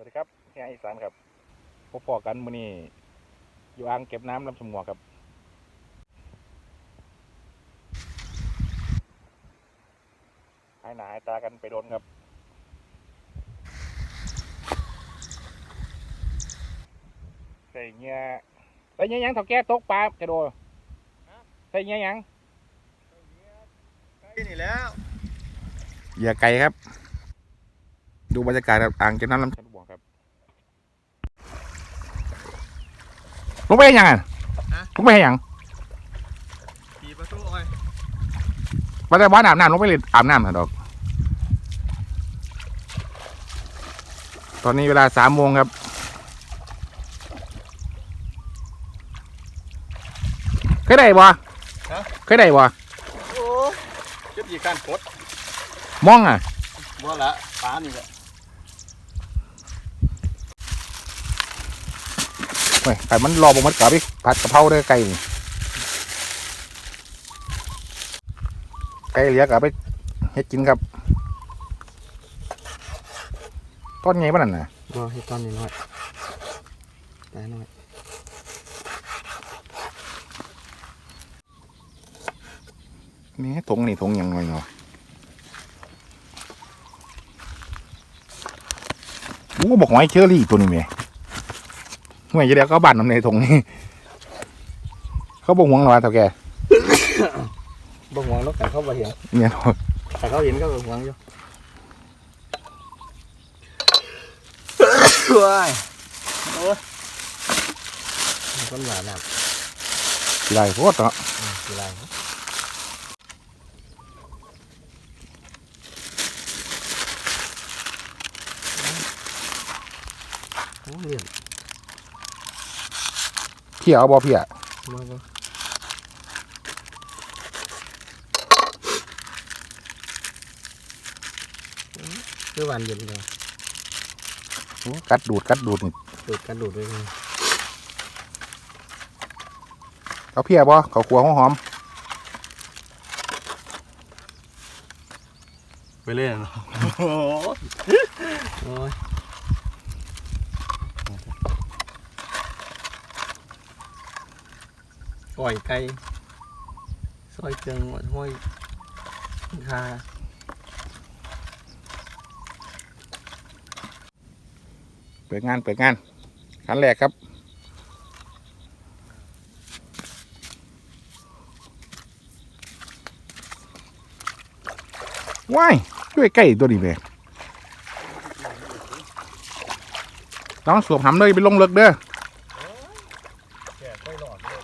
วัสดีครับแง่อีสานครับพบพอกันมื้อนี้อยู่อ่างเก็บน้ำลำสมวครับ หายหนาหายตากันไปโดนครับ ใส่เงี้ยใส่เงี้ยยังเถาแก่ตกปลากระโดดใส่เงี้ยยังนี่แล้วเหยื่อไก่ครับ ดูบรรยากาศครับอ่างเก็บน้ำลำสมวครับ ลงไปให้หยังอะลงไปให้หยังขี่ประตูอ้อยมาแต่บ้านอาบน้ำลงไปเลยอาบน้ำนะดอก ตอนนี้เวลาสามโมงครับเคยได้บ่เคยได้บ่โอ้เจ็บยีการกดมองอะบ่ละปลานี่แหละ เว้ยไก่มันรอบงมันกลับอีกผัดกะเพราเด้อไก่นี่ไก่เหลือกลับไปเฮ็ดกินครับต้นไงบ้านั่นน่ะบ่ให้ตอนนี้น้อยตายน้อยนี่ทงนี่ทงยังไงเนาะโอ้บอกหอยเชอรี่ตัวนี้แม่ ห่วยจะเดียวก็บ้านน้ำในทงนี่เขาบอกหวงหรอวะเท่าแกบ่หวงแล้วแต่เขาบ่เห็นเนี่ยเนาะแต่เขาเห็นก็บ่หวงอยู่ว้ายโอ้ยมันคนหวานน่ะลายโคตรเนาะคืออะไรโอ้เลี่ยนเพี้ยเอาบ่เพี้ยมาบ่คือหวานเย็นเลยโอ้กัดดูดกัดดูดนี่ดูดกันดูดด้วยกันเขาเพี้ยบ่เขาขัวหอมไปเล่นเนาะโอ้ย ก่อยไก่ซอยเจียงห้อยคาเปิดงานเปิดงานขั้นแรกครับว้ายด้วยไก่ตัวนี้แม่ต้องสวมหำเลยไปลงเลิกเด้อ แก่ค่อยหลอดเลย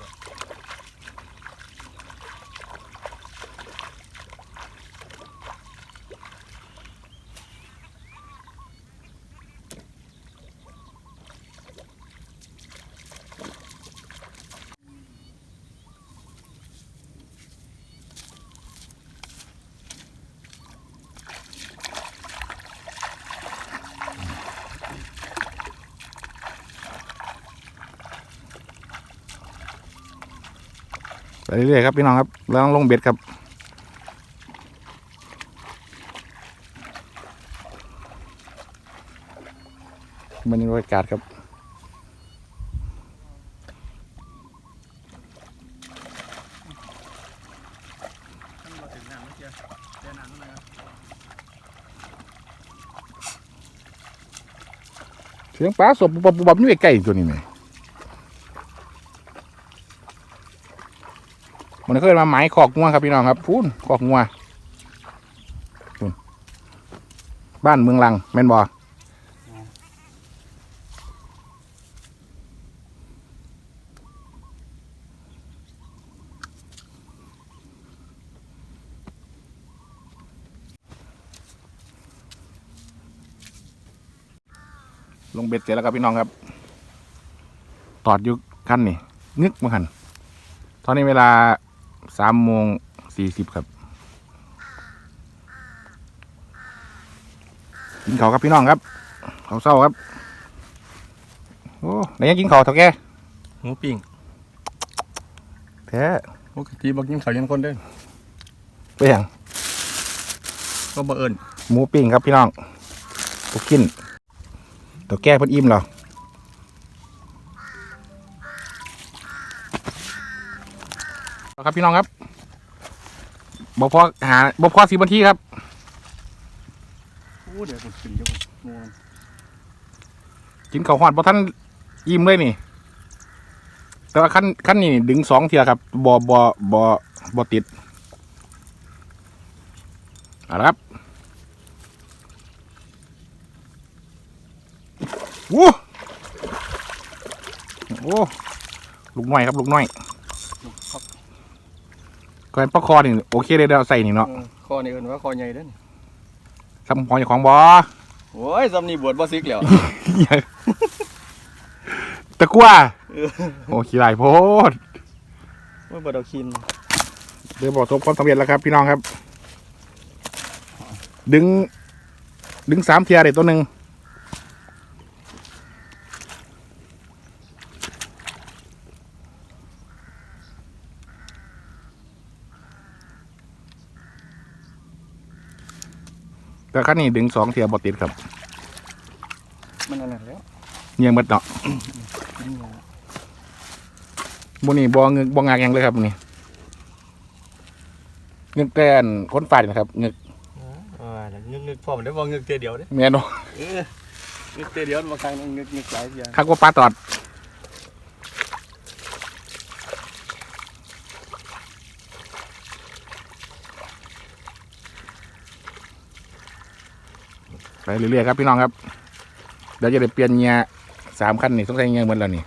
ไป เรื่อยๆครับพี่น้องครับแล้วลงเบ็ดครับบรรยากาศครับมาถึงน้ำเมื่อกี้เจอน้ำแล้วนะครับเสียงปลาสดบุบบุบบุบอยู่ใกล้ๆตัวนี้ไหม มันเคยมาหมายขอกงัวครับพี่น้องครับพูนขอกงัวบ้านเมืองลังแม่นบอลงเบ็ดเสร็จแล้วครับพี่น้องครับ ตอดอยู่คันนี่งึกมาคันตอนนี้เวลา สามโมงสี่สิบครับ กินข้าวครับพี่น้องครับข้าวเศร้าครับ โอ้ไหนยังกินข้าวเท่าแกหมูปิ้งแท้ปกติบอกกินข้าวยังคนเด้อไปอย่างก็บ่เอิญหมูปิ้งครับพี่น้องลูกกินตัวแก้เพิ่นอิ่มเหรอ ครับพี่น้องครับบ่พอหาบ่พอสิบนาทีครับโอ้เดี๋ยวผมขึ้นจะงงกินข้าวหอดบ่ท่านอิ่มเลยนี่ แต่ว่าขั้นขั้นนี้ดึงสองเทียครับบ่บ่บ่บ่ติดเอาละครับโอ้โอ้ลูกน้อยครับลูกน้อยครับ ก็เป็นปลาคอนี่โอเคเลยเดี๋ยวเอาใส่นี่เนาะเออคอนี่เอิ้นว่าคอใหญ่เด้อนี่ทำหอยของบ่โอ้ยซำนี่บวชบ่ซิกแล้ว ตะกั่วเออ โอ้ขี้ลายโพดโอ้ยบ่ดอกคินเดี๋ยวบอกทบความสำเร็จแล้วครับ พี่น้องครับ ดึง ดึงสามเทียร์ได้ตัวหนึ่ง แต่ขั้นนี้ดึงสองเทียร์บอติดครับ มันอันนั้นแล้วเงียงเบิดเนาะกินยาบนี่บอเงึกบองากหยังเลยครับนี่เงึกแต่นคนฝ่ายนะครับเงึกเออแล้วงึกๆพร้อมได้บ่งึกเตยเดียวเด้แม่นบ่เออนึกเตเดียวบางครั้งนึกนึกหลายอย่างคักว่าปลาตอด เรื่อยๆครับพี่น้องครับเดี๋ยวจะได้เปลี่ยนเงียสามคันนี่ต้องใช้เงียเหมือนแล้วนี่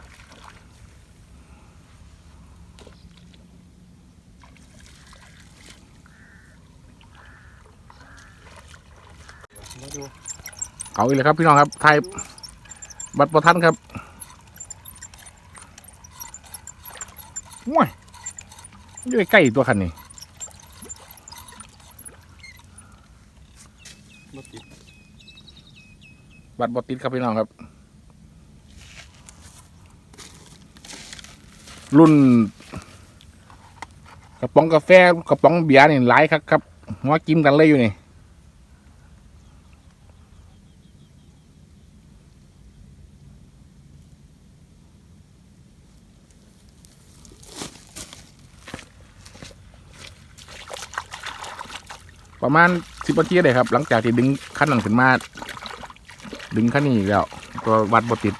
เอาอีกเลยครับพี่น้องครับไทยบัตรประทันครับว้ายอยู่ใกล้ตัวคันนี่ บัตรบอติดครับพี่น้องครับ รุ่น กระป๋องกาแฟกระป๋องเบียร์นี่หลายครับครับหัวกินกันเลยอยู่นี่ประมาณสิบนาทีเลยครับ หลังจากที่ดึงขั้นหนั้นขึ้นมา ดึงขั้นนี้อีกแล้วตัววัดบติด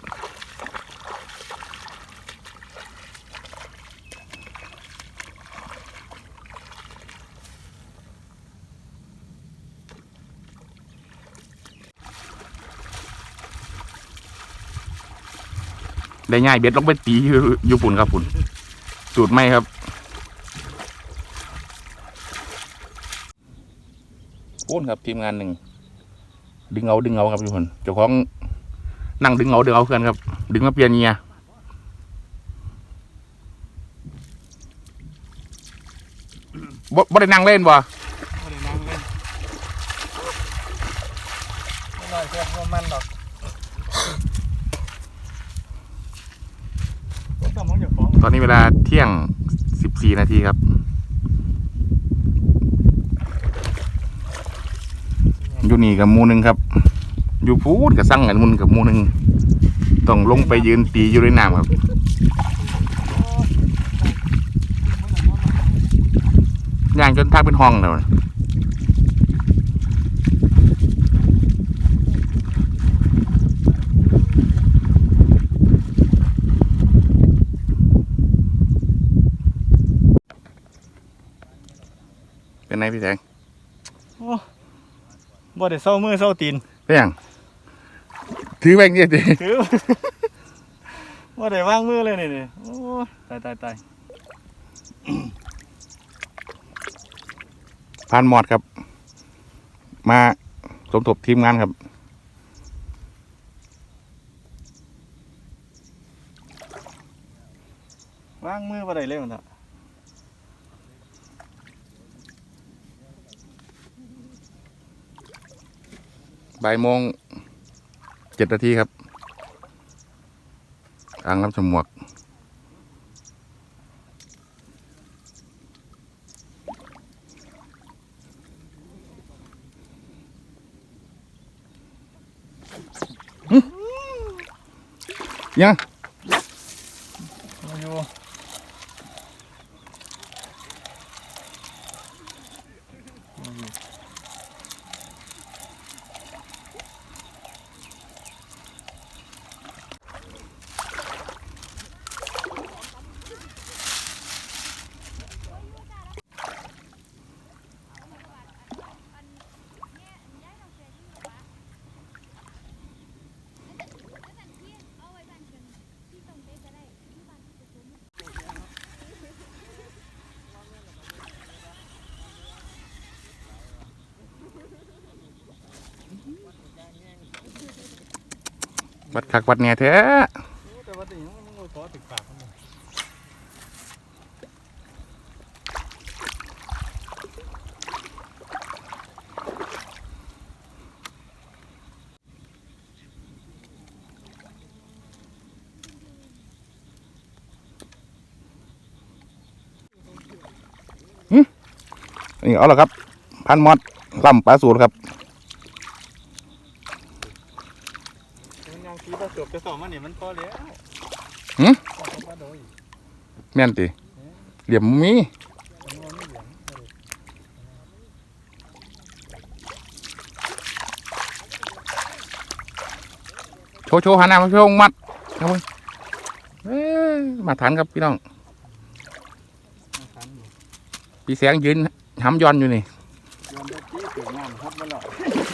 ได้ง่ายเบ็ดลงไปตีอยู่ปุ่นครับปุ่นสูตรไม่ครับ พูนครับทีมงานหนึ่ง ดึงเอาดึงเอาครับทุกคนเจ้าของนั่งดึงเอาดึงเอาเพื่อนครับ ดึงมาเปลี่ยนเงียบ่บ่ได้นั่งเล่นบ่บ่ได้นั่งเล่นไม่น้อยแค่ว่ามันดอกก็ต้องมองอย่าฟ้องตอนนี้เวลาเที่ยงสิบสี่นาทีครับ อยู่นี่กับมูนึงครับ อยู่พูดกับสั่งกันมุนกับมูนึงต้องลงไปยืนตีอยู่ในน้ำครับย่างจนทักเป็นห้องแล้วเป็นไงพี่แสง บ่ได้เศร้ามือเศร้าตีนเป็นยังถือแบงค์เนี่ยดิคือบ่ได้วางมือเลยนี่นี่โอ้ตายตายตายพานหมอดครับ มาสมทบทีมงานครับวางมือบ่ได้เลยมันเถอะ บ่ายโมงเจ็ดนาทีครับอ่างน้ำฉมวกมยัง มาอยู่ วัดคักวัดแหน่แท้แต่ว่าติมันมันขอติดปากมันนี่เอาละครับ พันมอดล่ำปลาสูตรครับ มันยังคิดว่าจบจะสอบมันนี่มันพอแล้ว หึ ขอมาโดย แม่นติเหลี่ยมมี่โชว์โชว์หันหน้ามาโชว์มัดครับผมเอ้ยมาทันครับพี่น้องพี่แสงยืนหำย้อนอยู่นี่ยอมได้จี้ถึงงานฮอตมาหรอก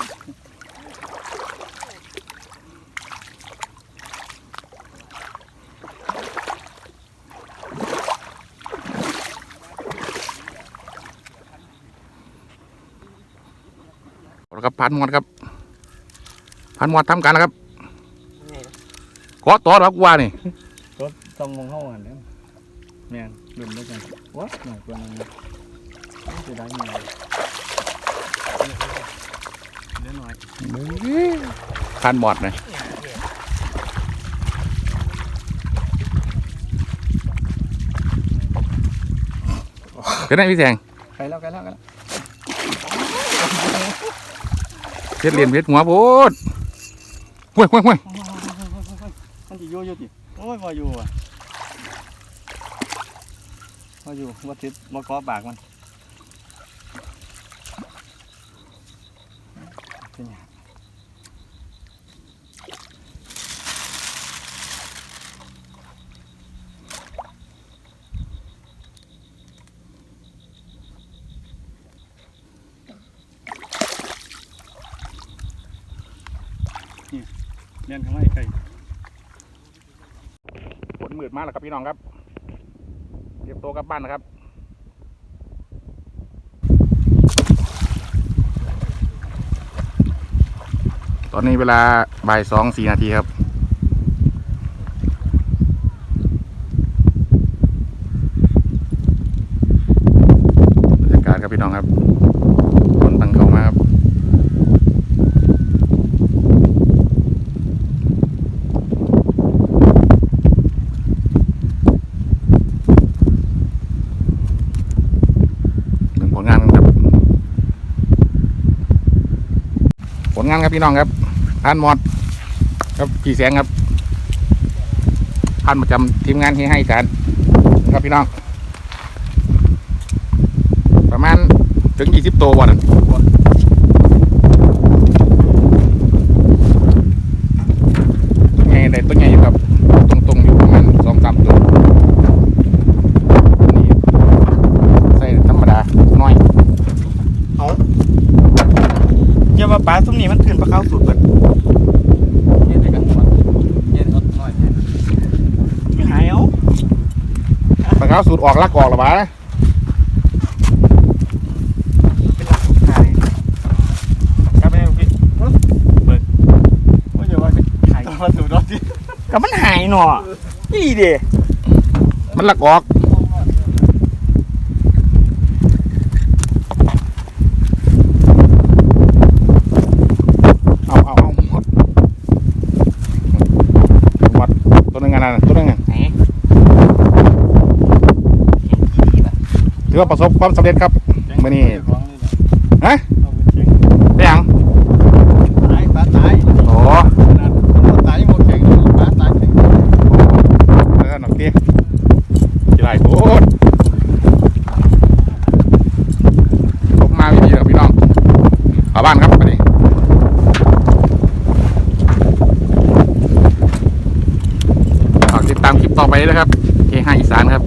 เอาละครับพันมอดครับพันมอดทำการแล้วครับเกาะต่อหรอกว่านี่รถต้องมองเข้าหันแล้วแม่นดื่มด้วยกันวะหน่อยตัวนั้นต้องจะได้ไงเดี๋ยวหน่อยพันมอดนะเป็นไงพี่แสงไปแล้วไปแล้วไปแล้ว เพชรเรียนเพชรหัวโพดห้วยห้วยห้วยมันจะโยโย่ติโอ้ยมาอยู่อะมาอยู่มาติดมากอปากมัน เรียนทำไมไก่ฝนมืดมากแล้วครับพี่น้องครับเตรียมตัวกลับบ้านนะครับตอนนี้เวลาบ่ายสองสี่นาทีครับ บรรยากาศครับพี่น้องครับฝนตั้งเข้ามาครับ หนึ่งผลงานครับ ผล งานครับพี่น้องครับพานมอดครับกี่แสงครับพานประจำทีมงานที่ให้การครับพี่น้อง ประมาณถึงยี่สิบตัววันนั้นตัวใหญ่ได้ตัวใหญ่อยู่ครับ ตรงๆอยู่ประมาณสองสามตัวนี่ ใส่ธรรมดาน้อย อย่าว่าปลาซุ้มนี้มันขึ้นปลาขาวสุดเบิดเย็นได้กันหมดเย็นอดหน่อยเย็นไม่หายเอา ปลาขาวสูตรออกลักออกหรอวะเป็นหลักหายกลับไปพี่เบิกว่าอย่าว่าหายมาสู่รถที่ก็มันหายหนอนี่เด้มันลักออก ถือว่าประสบความสำเร็จครับมื่อนี้ฮะเป็ยังตายตาตายโอ้ตายยังโมแข็งตาตายแข็งเออหนักทีกีฬาโคตรตมาไม่ดีหรอกพี่น้องเอาบ้านครับไปดิฝากติดตามคลิปต่อไปนะครับเคห้าอีสานครับ